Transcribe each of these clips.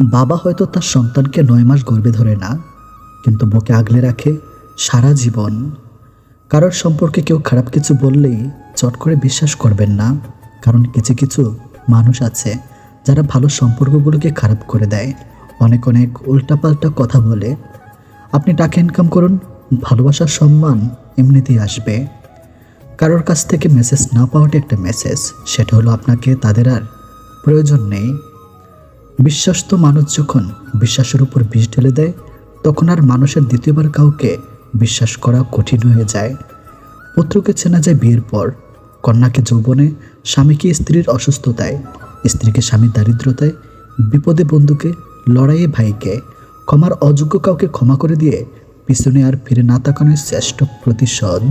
বাবা হয়তো তার সন্তানকে নয় মাস গর্বে ধরে না, কিন্তু বুকে আগলে রাখে সারা জীবন। কারোর সম্পর্কে কেউ খারাপ কিছু বললেই চট করে বিশ্বাস করবেন না, কারণ কিছু কিছু মানুষ আছে যারা ভালো সম্পর্কগুলোকে খারাপ করে দেয়। অনেক অনেক উল্টাপাল্টা কথা বলে। আপনি টাকা ইনকাম করুন, ভালোবাসার সম্মান এমনিতেই আসবে। কারোর কাছ থেকে মেসেজ না পাওয়াটা একটা মেসেজ সেটা হলো আপনাকে তাদের আর প্রয়োজন নেই। বিশ্বাস্ত মানুষ যখন বিশ্বাসের উপর বিষ ঢেলে দেয়, তখন আর মানুষের দ্বিতীয়বার কাউকে বিশ্বাস করা কঠিন হয়ে যায়। পুত্রকে চেনা যায় বিয়ের পর, কন্যাকে যৌবনে, স্বামীকে স্ত্রীর অসুস্থতায়, স্ত্রীকে স্বামীর দারিদ্রতায়, বিপদে বন্ধুকে, লড়াইয়ে ভাইকে, ক্ষমার অযোগ্য কাউকে ক্ষমা করে দিয়ে পিছনে আর ফিরে না তাকানোর শ্রেষ্ঠ প্রতিশোধ।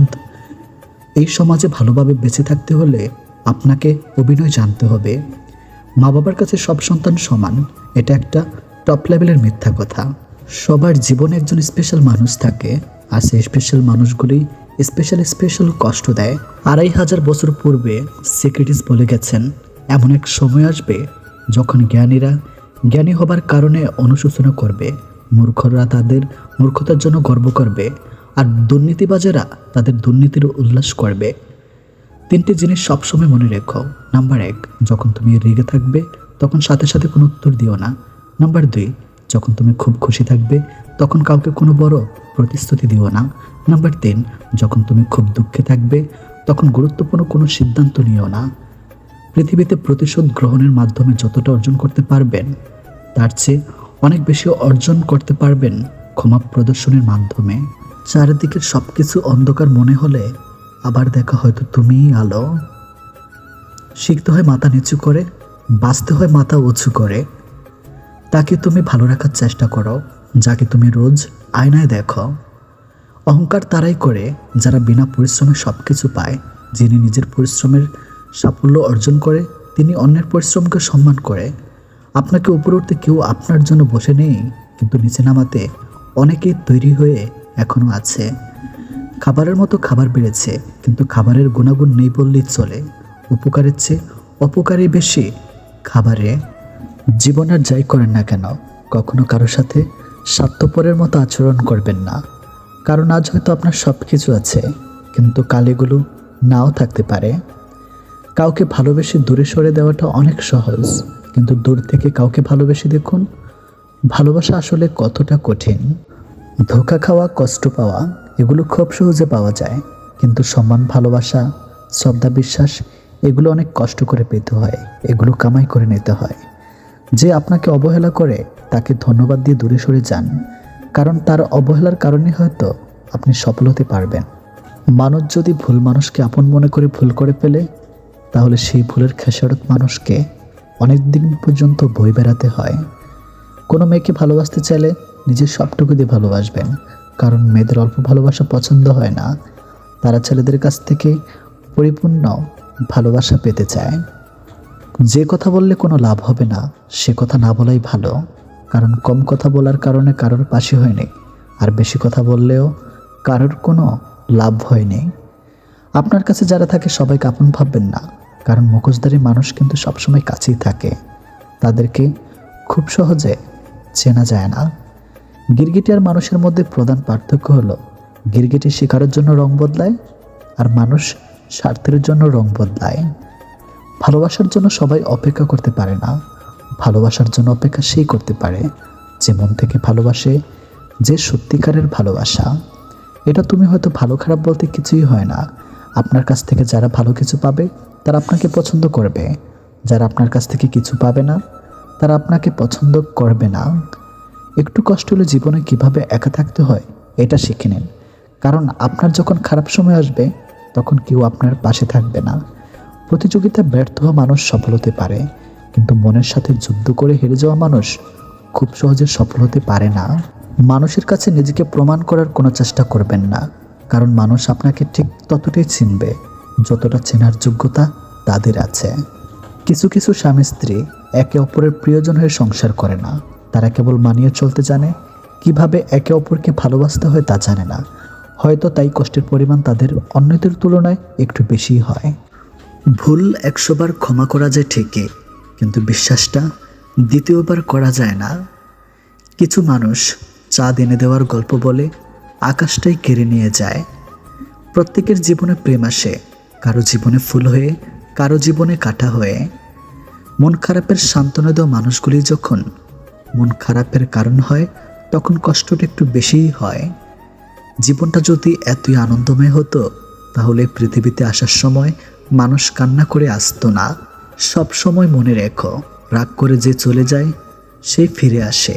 এই সমাজে ভালোভাবে বেঁচে থাকতে হলে আপনাকে অভিনয় জানতে হবে। মা বাবার কাছে সব সন্তান সমান, এটা একটা টপ লেভেলের মিথ্যা কথা। সবার জীবনে একজন স্পেশাল মানুষ থাকে, আর সেই স্পেশাল মানুষগুলি স্পেশাল স্পেশাল কষ্ট দেয়। আড়াই হাজার বছর পূর্বে সেক্রেটিস বলে গেছেন, এমন এক সময় আসবে যখন জ্ঞানীরা জ্ঞানী হবার কারণে অনুশোচনা করবে, মূর্খরা তাদের মূর্খতার জন্য গর্ব করবে, আর দুর্নীতিবাজেরা তাদের দুর্নীতির উল্লাস করবে। তিনটি জিনিস সবসময় মনে রেখো। নাম্বার এক, যখন তুমি রেগে থাকবে, তখন সাথে সাথে কোনো উত্তর দিও না। নাম্বার দুই, যখন তুমি খুব খুশি থাকবে, তখন কাউকে কোনো বড় প্রতিশ্রুতি দিও না। নাম্বার তিন, যখন তুমি খুব দুঃখে থাকবে, তখন গুরুত্বপূর্ণ কোনো সিদ্ধান্ত নিও না। পৃথিবীতে প্রতিশোধ গ্রহণের মাধ্যমে যতটা অর্জন করতে পারবেন, তার চেয়ে অনেক বেশি অর্জন করতে পারবেন ক্ষমা প্রদর্শনের মাধ্যমে। চারিদিকের সব কিছু অন্ধকার মনে হলে আবার দেখা হয়তো তুমিই আলো। শিখতে হয় মাথা নিচু করে, বাঁচতে হয় মাথা উঁচু করে। তাকে তুমি ভালো রাখার চেষ্টা করো, যাকে তুমি রোজ আয়নায় দেখো। অহংকার তারাই করে, যারা বিনা পরিশ্রমে সব কিছু পায়, যিনি নিজের পরিশ্রমের সাফল্য অর্জন করে, তিনি অন্যের পরিশ্রমকে সম্মান করে। আপনাকে উপরে উঠতে কেউ আপনার জন্য বসে নেই, কিন্তু নিচে নামাতে অনেকেই তৈরি হয়ে এখনও আছে। খাবারের মতো খাবার বেড়েছে, কিন্তু খাবারের গুণাগুণ নেই বললেই চলে। উপকারের চেয়ে অপকারই বেশি। খাবারে জীবন আর যাই করেন না কেন, কখনো কারোর সাথে স্বার্থপরের মতো আচরণ করবেন না। কারণ আজ হয়তো আপনার সব কিছু আছে, কিন্তু কাল এগুলো নাও থাকতে পারে। কাউকে ভালোবেসে দূরে সরে দেওয়াটা অনেক সহজ, কিন্তু দূর থেকে কাউকে ভালোবেসে দেখুন, ভালোবাসা আসলে কতটা কঠিন। ধোকা খাওয়া, কষ্ট পাওয়া এগুলো খুব সহজে পাওয়া যায়, কিন্তু সম্মান, ভালোবাসা, শ্রদ্ধা, বিশ্বাস, এগুলো অনেক কষ্ট করে পেতে হয়, এগুলো কামাই করে নিতে হয়। যে আপনাকে অবহেলা করে, তাকে ধন্যবাদ দিয়ে দূরে সরে যান, কারণ তার অবহেলার কারণে হয়তো আপনি সফল হতে পারবেন। মানুষ যদি ভুল মানুষকে আপন মনে করে ভুল করে ফেলে, তাহলে সেই ভুলের খেসারত মানুষকে অনেক দিন পর্যন্ত বই বেড়াতে হয়। কোনো মেয়েকে ভালোবাসতে চাইলে নিজের সবটুকু দিয়ে ভালোবাসবেন কারণ মেয়েদের অল্প ভালোবাসা পছন্দ হয় না, তারা ছেলেদের কাছ থেকে পরিপূর্ণ ভালোবাসা পেতে চায়। যে কথা বললে কোনো লাভ হবে না, সে কথা না বলাই ভালো, কারণ কম কথা বলার কারণে কারোর পাশে হয়নি, আর বেশি কথা বললেও কারোর কোনো লাভ হয়নি। আপনার কাছে যারা থাকে সবাইকে আপন ভাববেন না, কারণ মুখোশধারী মানুষ কিন্তু সবসময় কাছেই থাকে, তাদেরকে খুব সহজে চেনা যায় না। গিরগিটি আর মানুষের মধ্যে প্রধান পার্থক্য হলো, গিরগিটি শিকারের জন্য রং বদলায় আর মানুষ স্বার্থের জন্য রং বদলায়। ভালোবাসার জন্য সবাই অপেক্ষা করতে পারে না, ভালোবাসার জন্য অপেক্ষা সেই করতে পারে যে মন থেকে ভালোবাসে, যে সত্যিকারের ভালোবাসা। এটা তুমি হয়তো ভালো খারাপ বলতে কিছুই হয় না। আপনার কাছ থেকে যারা ভালো কিছু পাবে, তারা আপনাকে পছন্দ করবে। যারা আপনার কাছ থেকে কিছু পাবে না, তারা আপনাকে পছন্দ করবে না। একটু কষ্ট হলে জীবনে কীভাবে একা থাকতে হয়, এটা শিখে নিন। কারণ আপনার যখন খারাপ সময় আসবে, তখন কেউ আপনার পাশে থাকবে না। প্রতিযোগিতায় ব্যর্থ হওয়া মানুষ সফল হতে পারে, কিন্তু মনের সাথে যুদ্ধ করে হেরে যাওয়া মানুষ খুব সহজে সফল হতে পারে না। মানুষের কাছে নিজেকে প্রমাণ করার কোনো চেষ্টা করবেন না, কারণ মানুষ আপনাকে ঠিক ততটাই চিনবে, যতটা চেনার যোগ্যতা তাদের আছে। কিছু কিছু স্বামী স্ত্রী একে অপরের প্রিয়জন হয়ে সংসার করে না। তারা কেবল মানিয়ে চলতে জানে, কীভাবে একে অপরকে ভালোবাসতে হয় তা জানে না। হয়তো তাই কষ্টের পরিমাণ তাদের অন্যদের তুলনায় একটু বেশি হয়। ভুল একশোবার ক্ষমা করা যায় ঠিকই, কিন্তু বিশ্বাসটা দ্বিতীয়বার করা যায় না। কিছু মানুষ চাঁদ এনে দেওয়ার গল্প বলে আকাশটাই কেড়ে নিয়ে যায়। প্রত্যেকের জীবনে প্রেম আসে, কারও জীবনে ফুল হয়ে, কারও জীবনে কাটা হয়ে। মন খারাপের সান্ত্বনা দেওয়া মানুষগুলি যখন মন খারাপের কারণ হয়, তখন কষ্টটা একটু বেশিই হয়। জীবনটা যদি এতই আনন্দময় হতো, তাহলে পৃথিবীতে আসার সময় মানুষ কান্না করে আসতো না। সব সময় মনে রেখো, রাগ করে যে চলে যায়, সে ফিরে আসে।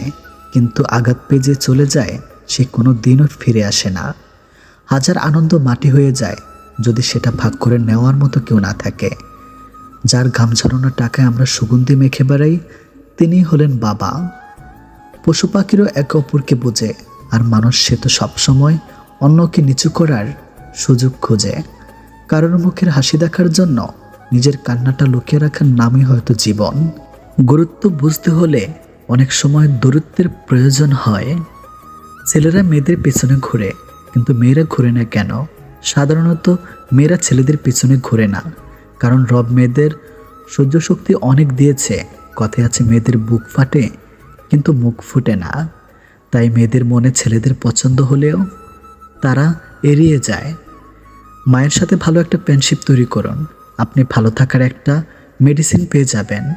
কিন্তু আঘাত পেয়ে যে চলে যায়, সে কোনো দিনও ফিরে আসে না। হাজার আনন্দ মাটি হয়ে যায়, যদি সেটা ভাগ করে নেওয়ার মতো কেউ না থাকে। যার ঘাম ঝরানোর টাকায় আমরা সুগন্ধি মেখে বেড়াই, তিনি হলেন বাবা। পশু পাখিরও একে অপরকে বোঝে, আর মানুষ সে তো সবসময় অন্যকে নিচু করার সুযোগ খোঁজে। কারোর মুখের হাসি দেখার জন্য নিজের কান্নাটা লুকিয়ে রাখার নামই হয়তো জীবন। গুরুত্ব বুঝতে হলে অনেক সময় দূরত্বের প্রয়োজন হয়। ছেলেরা মেয়েদের পেছনে ঘুরে, কিন্তু মেয়েরা ঘুরে না কেন? সাধারণত মেয়েরা ছেলেদের পেছনে ঘুরে না, কারণ রব মেয়েদের সহ্য শক্তি অনেক দিয়েছে। কথায় আছে, মেয়েদের বুক ফাটে কিন্তু মুখ ফুটে না। তাই মেয়েদের মনে ছেলেদের পছন্দ হলেও তারা এড়িয়ে যায়। মায়ের সাথে ভালো একটা ফ্রেন্ডশিপ তৈরি করুন। আপনি ভালো থাকার একটা মেডিসিন পেয়ে যাবেন।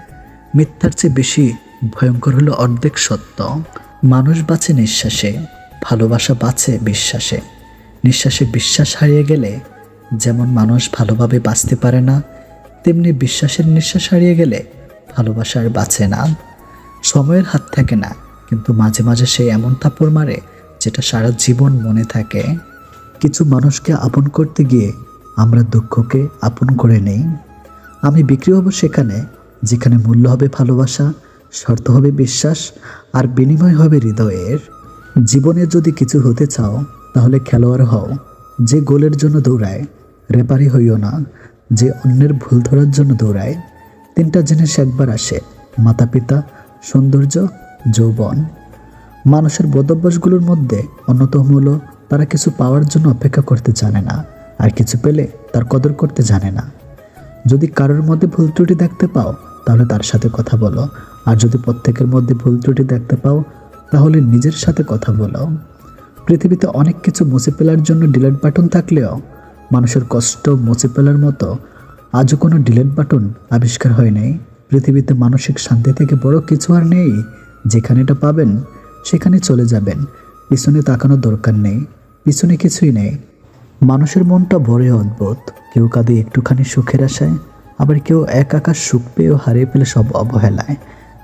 মিথ্যার চেয়ে বেশি ভয়ঙ্কর হলো অর্ধেক সত্য। মানুষ বাঁচে নিঃশ্বাসে, ভালোবাসা বাঁচে বিশ্বাসে। নিঃশ্বাসে বিশ্বাস হারিয়ে গেলে যেমন মানুষ ভালোভাবে বাঁচতে পারে না, তেমনি বিশ্বাসের নিঃশ্বাস হারিয়ে গেলে ভালোবাসা আর বাঁচে না। সময়ের হাত থাকে না, কিন্তু মাঝে মাঝে সে এমন থাপড় মারে যেটা সারা জীবন মনে থাকে। কিছু মানুষকে আপন করতে গিয়ে আমরা দুঃখকে আপন করে নেই। আমি বিক্রি হব সেখানে, যেখানে মূল্য হবে ভালোবাসা, শর্ত হবে বিশ্বাস, আর বিনিময় হবে হৃদয়ের। জীবনে যদি কিছু হতে চাও, তাহলে খেলোয়াড় হও, যে গোলের জন্য দৌড়ায় রেপারি হইও না, যে অন্যের ভুল ধরার জন্য দৌড়ায়। তিনটা জিনিস একবার আসে মাতা পিতা সৌন্দর্য, যৌবন। মানুষের বদভ্যাসগুলোর মধ্যে অন্যতম হলো তারা কিছু পাওয়ার জন্য অপেক্ষা করতে জানে না, আর কিছু পেলে তার কদর করতে জানে না। যদি কারোর মধ্যে ভুল ত্রুটি দেখতে পাও, তাহলে তার সাথে কথা বলো। আর যদি প্রত্যেকের মধ্যে ভুল ত্রুটি দেখতে পাও, তাহলে নিজের সাথে কথা বলো। পৃথিবীতে অনেক কিছু মুছে ফেলার জন্য ডিলেট বাটন থাকলেও, মানুষের কষ্ট মুছে ফেলার মতো আজও কোনো ডিলেট বাটন আবিষ্কার হয় নাই। পৃথিবীতে মানসিক শান্তি থেকে বড় কিছু আর নেই। যেখানে এটা পাবেন, সেখানে চলে যাবেন। পিছনে তাকানোর দরকার নেই, পিছনে কিছুই নেই। মানুষের মনটা ভরে অদ্ভুত। কেউ কাঁদে একটুখানি সুখের আশায়, আবার কেউ এক আকাশ সুখ পেয়েও হারিয়ে ফেলে সব অবহেলায়।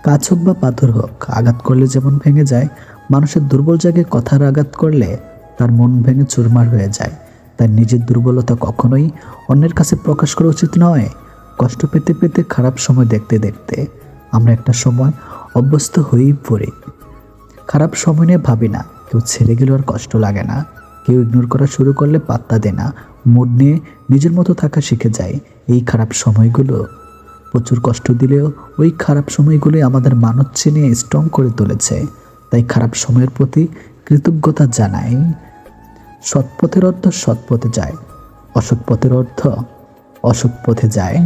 কাজ হোক বা পাথর হোক, আঘাত করলে যেমন ভেঙে যায়, মানুষের দুর্বল জায়গায় কথার আঘাত করলে তার মন ভেঙে চুরমার হয়ে যায়। তার নিজের দুর্বলতা কখনোই অন্যের কাছে প্রকাশ করা উচিত নয়। কষ্ট পেতে পেতে খারাপ সময় দেখতে দেখতে আমরা একটা সময় অভ্যস্ত হয়েই পড়ি। খারাপ সময় নিয়ে ভাবি না, কেউ ছেড়ে গেলেও আর কষ্ট লাগে না, কেউ ইগনোর করা শুরু করলে পাত্তা দেয় না মুড নিয়ে নিজের মতো থাকা শিখে যায় এই খারাপ সময়গুলো প্রচুর কষ্ট দিলেও ওই খারাপ সময়গুলোই আমাদের মানব চিনিয়ে স্ট্রং করে তুলেছে। তাই খারাপ সময়ের প্রতি কৃতজ্ঞতা জানাই। সৎপথের অর্থ সৎপথে যায়, অসৎ পথের অর্থ অসৎ পথে যায়।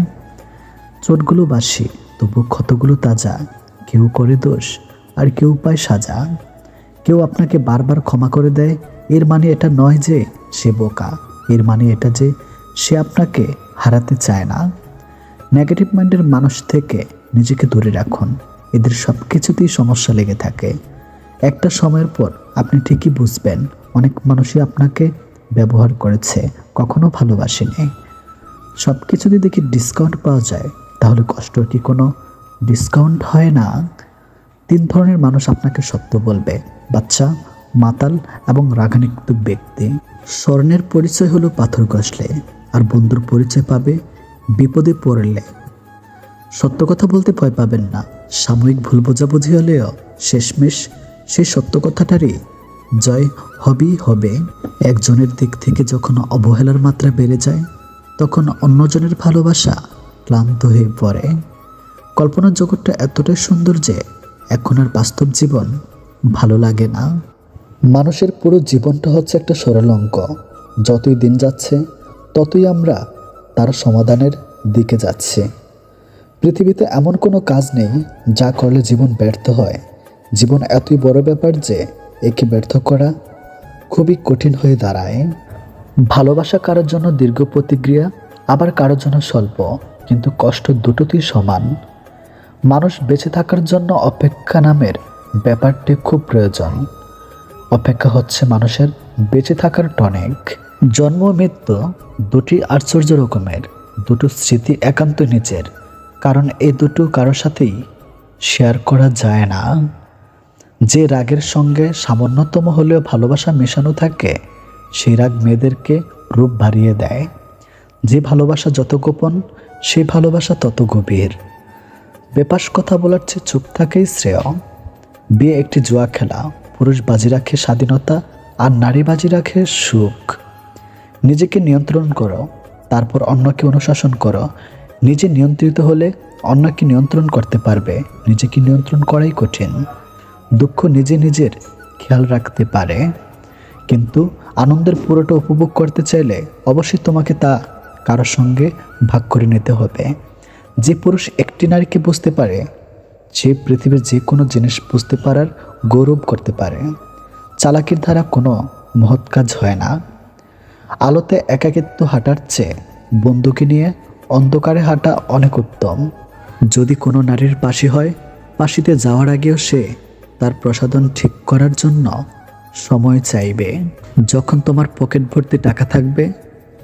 চোটগুলো বাসি, তবু ক্ষতগুলো তাজা। কেউ করে দোষ, আর কেউ পায় সাজা। কেউ আপনাকে বারবার ক্ষমা করে দেয়, এর মানে এটা নয় যে সে বোকা। এর মানে এটা যে সে আপনাকে হারাতে চায় না। নেগেটিভ মাইন্ডের মানুষ থেকে নিজেকে দূরে রাখুন। এদের সব কিছুতেই সমস্যা লেগে থাকে। একটা সময়ের পর আপনি ঠিকই বুঝবেন, অনেক মানুষই আপনাকে ব্যবহার করেছে, কখনো ভালোবাসেনি। সব কিছুতে দেখি ডিসকাউন্ট পাওয়া যায়। তাহলে কষ্ট কি কোনো ডিসকাউন্ট হয় না? তিন ধরনের মানুষ আপনাকে সত্য বলবে। বাচ্চা, মাতাল এবং রাগানিক্ত ব্যক্তি। স্বর্ণের পরিচয় হলো পাথর ঘষলে, আর বন্ধুর পরিচয় পাবে বিপদে পড়লে। সত্য কথা বলতে ভয় পাবেন না। সাময়িক ভুল বোঝাবুঝি হলেও শেষমেশ সেই সত্য কথাটারই জয় হবেই হবে। একজনের দিক থেকে যখন অবহেলার মাত্রা বেড়ে যায়, তখন অন্যজনের ভালোবাসা ক্লান্ত হয়ে পড়ে। কল্পনার জগৎটা এতটাই সুন্দর যে এখন আর বাস্তব জীবন ভালো লাগে না। মানুষের পুরো জীবনটা হচ্ছে একটা সরল অঙ্ক যতই দিন যাচ্ছে, ততই আমরা তার সমাধানের দিকে যাচ্ছি। পৃথিবীতে এমন কোনো কাজ নেই যা করলে জীবন ব্যর্থ হয়। জীবন এতই বড় ব্যাপার যে একে ব্যর্থ করা খুবই কঠিন হয়ে দাঁড়ায়। ভালোবাসা কারোর জন্য দীর্ঘ প্রতিক্রিয়া, আবার কারোর জন্য স্বল্প। কিন্তু কষ্ট দুটোতেই সমান। মানুষ বেঁচে থাকার জন্য অপেক্ষা নামের ব্যাপারটি খুব প্রয়োজন। অপেক্ষা হচ্ছে মানুষের বেঁচে থাকার টনিক। জন্ম মৃত্যু দুটি আশ্চর্য রকমের, দুটো স্মৃতি একান্ত নিচের, কারণ এই দুটো কারোর সাথেই শেয়ার করা যায় না। যে রাগের সঙ্গে সামান্যতম হলেও ভালোবাসা মেশানো থাকে, সেই রাগ মেয়েদেরকে রূপ বাড়িয়ে দেয়। যে ভালোবাসা যত গোপন সেই ভালোবাসা তত গভীর। বেপাস কথা বলার চেয়ে চুপ থাকেই শ্রেয়। বিয়ে একটি জুয়া খেলা, পুরুষ বাজি রাখে স্বাধীনতা আর নারী বাজি রাখে সুখ। নিজেকে নিয়ন্ত্রণ করো, তারপর অন্যকে অনুশাসন করো। নিজে নিয়ন্ত্রিত হলে অন্যকে নিয়ন্ত্রণ করতে পারবে, নিজেকে নিয়ন্ত্রণ করাই কঠিন। দুঃখ নিজে নিজের খেয়াল রাখতে পারে। কিন্তু আনন্দের পুরোটা উপভোগ করতে চাইলে অবশ্যই তোমাকে তা কারোর সঙ্গে ভাগ করে নিতে হবে। যে পুরুষ একটি নারীকে বুঝতে পারে, সে পৃথিবীর যে কোনো জিনিস বুঝতে পারার গৌরব করতে পারে। চালাকির দ্বারা কোনো মহৎ কাজ হয় না। আলোতে একাকিত্ব হাঁটার চেয়ে বন্ধুকে নিয়ে অন্ধকারে হাঁটা অনেক উত্তম। যদি কোনো নারীর পাশি হয়, পাশিতে যাওয়ার আগেও সে তার প্রসাধন ঠিক করার জন্য সময় চাইবে। যখন তোমার পকেট ভর্তি টাকা থাকবে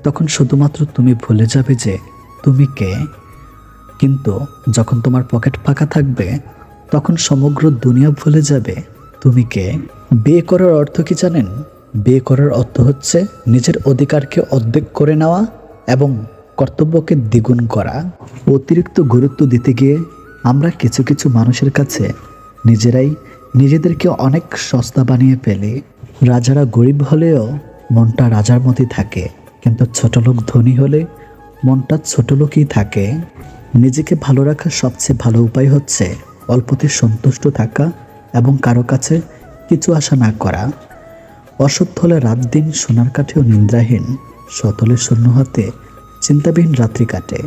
তখন শুধুমাত্র তুমি ভুলে যাবে যে তুমি কে। কিন্তু যখন তোমার পকেট ফাঁকা থাকবে, তখন সমগ্র দুনিয়া ভুলে যাবে তুমি কে। বিয়ে করার অর্থ কি জানেন? বিয়ে করার অর্থ হচ্ছে নিজের অধিকারকে অর্ধেক করে নেওয়া এবং কর্তব্যকে দ্বিগুণ করা। অতিরিক্ত গুরুত্ব দিতে গিয়ে আমরা কিছু কিছু মানুষের কাছে নিজেরাই নিজেদেরকে অনেক সস্তা বানিয়ে ফেলি। রাজারা গরিব হলেও মনটা রাজার মতোই থাকে। কিন্তু ছোট লোক ধনী হলে মনটা ছোট লোকই থাকে। নিজেকে ভালো রাখার সবচেয়ে ভালো উপায় হচ্ছে অল্পতে সন্তুষ্ট থাকা এবং কারও কাছে কিছু আশা না করা। অসৎ হলে রাত দিন সোনার কাঠেও নিন্দ্রাহীন সতলে শূন্য হাতে চিন্তাবিহীন রাত্রি কাটে।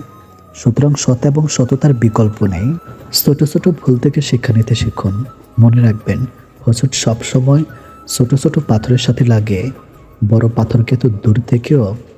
সুতরাং সৎ এবং সততার বিকল্প নেই। ছোট ছোট ভুল থেকে শিক্ষা নিতে শিখুন। মনে রাখবেন হোঁচট সবসময় ছোট ছোট পাথরের সাথে লাগে। বড় পাথরকে তো দূর থেকেও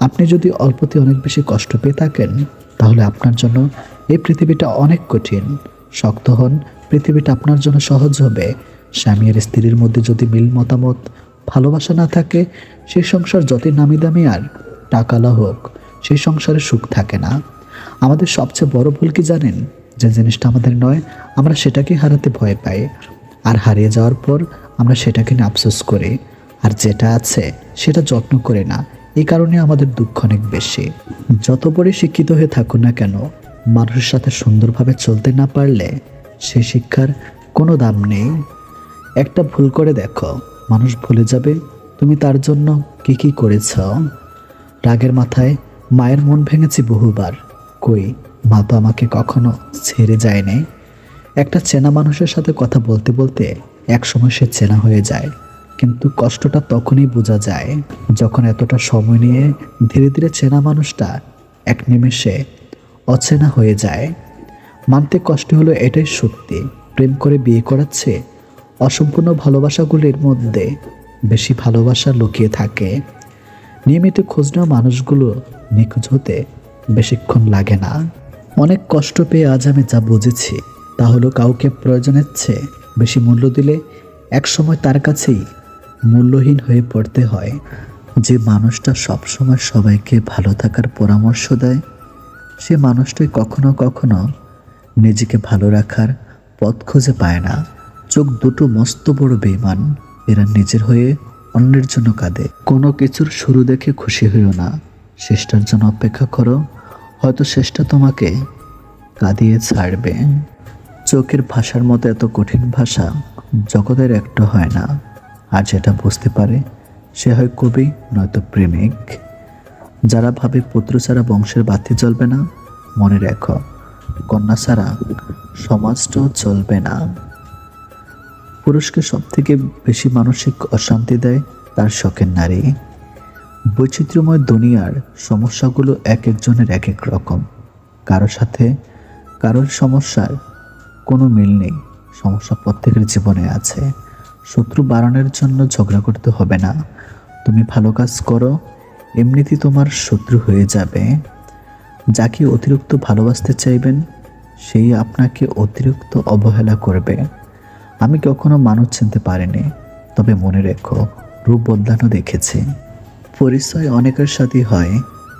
আপনি যদি অল্পতে অনেক বেশি কষ্ট পেয়ে থাকেন, তাহলে আপনার জন্য এই পৃথিবীটা অনেক কঠিন। শক্ত হন, পৃথিবীটা আপনার জন্য সহজ হবে। স্বামী আর স্ত্রীর মধ্যে যদি মিল মতামত, ভালোবাসা না থাকে সেই সংসার যতই নামি দামি আর টাকালা হোক সেই সংসারে সুখ থাকে না। আমাদের সবচেয়ে বড় ভুল কি জানেন? যে জিনিসটা আমাদের নয়, আমরা সেটাকে হারাতে ভয় পাই। আর হারিয়ে যাওয়ার পর আমরা সেটাকে নিয়ে আফসোস করি। আর যেটা আছে, সেটা যত্ন করে না। এই কারণে আমাদের দুঃখ অনেক বেশি। যত বড় শিক্ষিত হয়ে থাকুন না কেন, মানুষের সাথে সুন্দরভাবে চলতে না পারলে সে শিক্ষার কোনো দাম নেই। একটা ভুল করে দেখো, মানুষ ভুলে যাবে, তুমি তার জন্য কি কি করেছ। রাগের মাথায় মায়ের মন ভেঙেছি বহুবার। কই, মা তো আমাকে কখনো ছেড়ে যায়নি। একটা চেনা মানুষের সাথে কথা বলতে বলতে এক সময় সে চেনা হয়ে যায়। কিন্তু কষ্টটা তখনই বোঝা যায় যখন এতটা সময় নিয়ে ধীরে ধীরে চেনা মানুষটা এক নিমেষে অচেনা হয়ে যায়। মানতে কষ্ট হলো এটাই সত্যি। প্রেম করে বিয়ে করাচ্ছে অসম্পূর্ণ ভালোবাসাগুলির মধ্যে বেশি ভালোবাসা লুকিয়ে থাকে। নিয়মিত খোঁজ নেওয়া মানুষগুলো নিখোঁজ হতে বেশিক্ষণ লাগে না। অনেক কষ্ট পেয়ে আজ আমি যা বুঝেছি তা হলো কাউকে প্রয়োজনের চেয়ে বেশি মূল্য দিলে একসময় তার কাছেই মূল্যহীন হয়ে পড়তে হয় যে মানুষটা সবসময় সবাইকে ভালো থাকার পরামর্শ দেয়, সে মানুষটাই কখনো কখনো নিজেকে ভালো রাখার পথ খুঁজে পায় না। চোখ দুটো মস্ত বড় বেমান এরা নিজের হয়ে অন্যের জন্য কাঁদে। কোনো কিছুর শুরু দেখে খুশি হইও না। শেষটার জন্য অপেক্ষা করো, হয়তো শেষটা তোমাকে কাঁদিয়ে ছাড়বে। চোখের ভাষার মতো এত কঠিন ভাষা জগতের একটা হয় না। আর যেটা বুঝতে পারে, সে হয় কবি, নয়তো প্রেমিক। যারা ভাবে পুত্র ছাড়া বংশের বাতি জ্বলবে না, মনে রেখো, কন্যা ছাড়া সমাজটাও চলবে না। পুরুষকে সব থেকে বেশি মানসিক অশান্তি দেয় তার শখের নারী। বৈচিত্র্যময় দুনিয়ার সমস্যাগুলো এক একজনের এক এক রকম। কারোর সাথে কারোর সমস্যার কোনো মিল নেই, সমস্যা প্রত্যেকের জীবনে আছে। শত্রু বাড়ানোর জন্য ঝগড়া করতে হবে না। তুমি ভালো কাজ করো, এমনিতেই তোমার শত্রু হয়ে যাবে। যাকে অতিরিক্ত ভালোবাসতে চাইবেন, সেই আপনাকে অতিরিক্ত অবহেলা করবে। আমি কখনো মানুষ চিনতে পারিনি, তবে মনে রেখো, রূপ বদলানো দেখেছি। পরিচয় অনেকের সাথে হয়,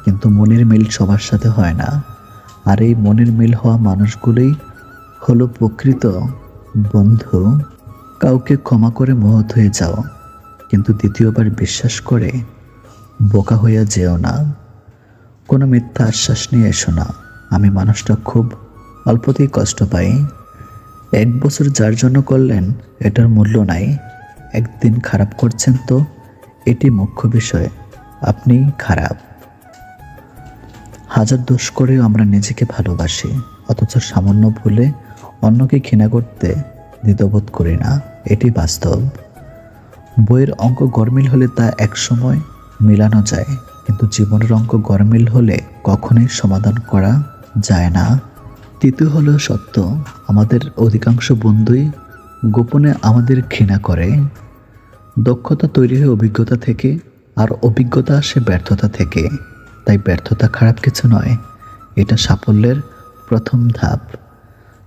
কিন্তু মনের মিল সবার সাথে হয় না। আর এই মনের মিল হওয়া মানুষগুলোই হলো প্রকৃত বন্ধু। কাউকে ক্ষমা করে মহৎ হয়ে যাও। কিন্তু দ্বিতীয়বার বিশ্বাস করে বোকা হইয়া যেও না। কোনো মিথ্যা আশ্বাস নিয়ে এসো না। আমি মানুষটা খুব অল্পতেই কষ্ট পাই। এক বছর যার জন্য করলেন, এটার মূল্য নাই। একদিন খারাপ করছেন তো, এটি মুখ্য বিষয়। আপনি খারাপ। হাজার দোষ করেও আমরা নিজেকে ভালোবাসি, অথচ সামান্য ভুলে অন্যকে ঘৃণা করতে দ্বিতবোধ করি না, এটি বাস্তব। বইয়ের অঙ্ক গরমিল হলে তা একসময় মেলানো যায়, কিন্তু জীবনের অঙ্ক গরমিল হলে কখনোই সমাধান করা যায় না। তৃতীয় হলো সত্য, আমাদের অধিকাংশ বন্ধুই গোপনে আমাদের ঘৃণা করে। দক্ষতা তৈরি হয় অভিজ্ঞতা থেকে, আর অভিজ্ঞতা আসে ব্যর্থতা থেকে। তাই ব্যর্থতা খারাপ কিছু নয়, এটা সাফল্যের প্রথম ধাপ।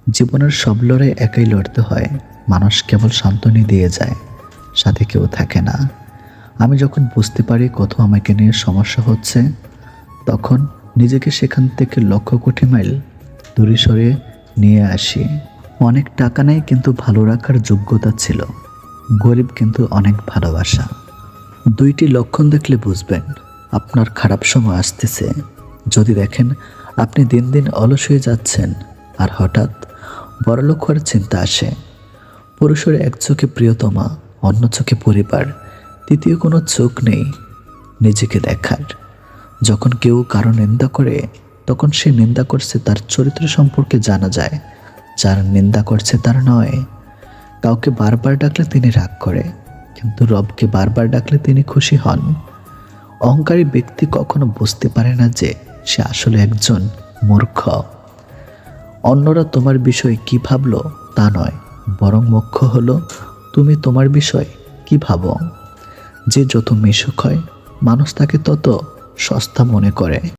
জীবনের সব লড়াই একাই লড়তে হয়। মানুষ কেবল সান্ত্বনী দিয়ে যায়, সাথে কেউ থাকে না। আমি যখন বুঝতে পারি কোথাও আমাকে নিয়ে সমস্যা হচ্ছে, তখন নিজেকে সেখান থেকে লক্ষ কোটি মাইল দূরে সরে নিয়ে আসি। অনেক টাকা নেই কিন্তু ভালো রাখার যোগ্যতা ছিল। গরিব কিন্তু অনেক ভালোবাসা। দুইটি লক্ষণ দেখলে বুঝবেন, আপনার খারাপ সময় আসতেছে। যদি দেখেন, আপনি দিন দিন অলস হয়ে যাচ্ছেন, আর হঠাৎ বড়লোক হওয়ার চিন্তা আসে। পুরুষের এক চোখে প্রিয়তমা, অন্য চোখে পরিবার। তৃতীয় কোনো চোখ নেই নিজেকে দেখার। যখন কেউ কারও নিন্দা করে, তখন সে নিন্দা করছে তার চরিত্র সম্পর্কে জানা যায়। যার নিন্দা করছে তার নয়। কাউকে বারবার ডাকলে তিনি রাগ করে, কিন্তু রবকে বারবার ডাকলে তিনি খুশি হন। অহংকারী ব্যক্তি কখনো বুঝতে পারে না যে সে আসলে একজন মূর্খ। অন্যরা তোমার বিষয়ে কি ভাবলো তা নয়, বরং মুখ্য হলো তুমি তোমার বিষয় কি ভাবো। যে যত মিশুক হয়, মানুষ তাকে তত সস্তা মনে করে।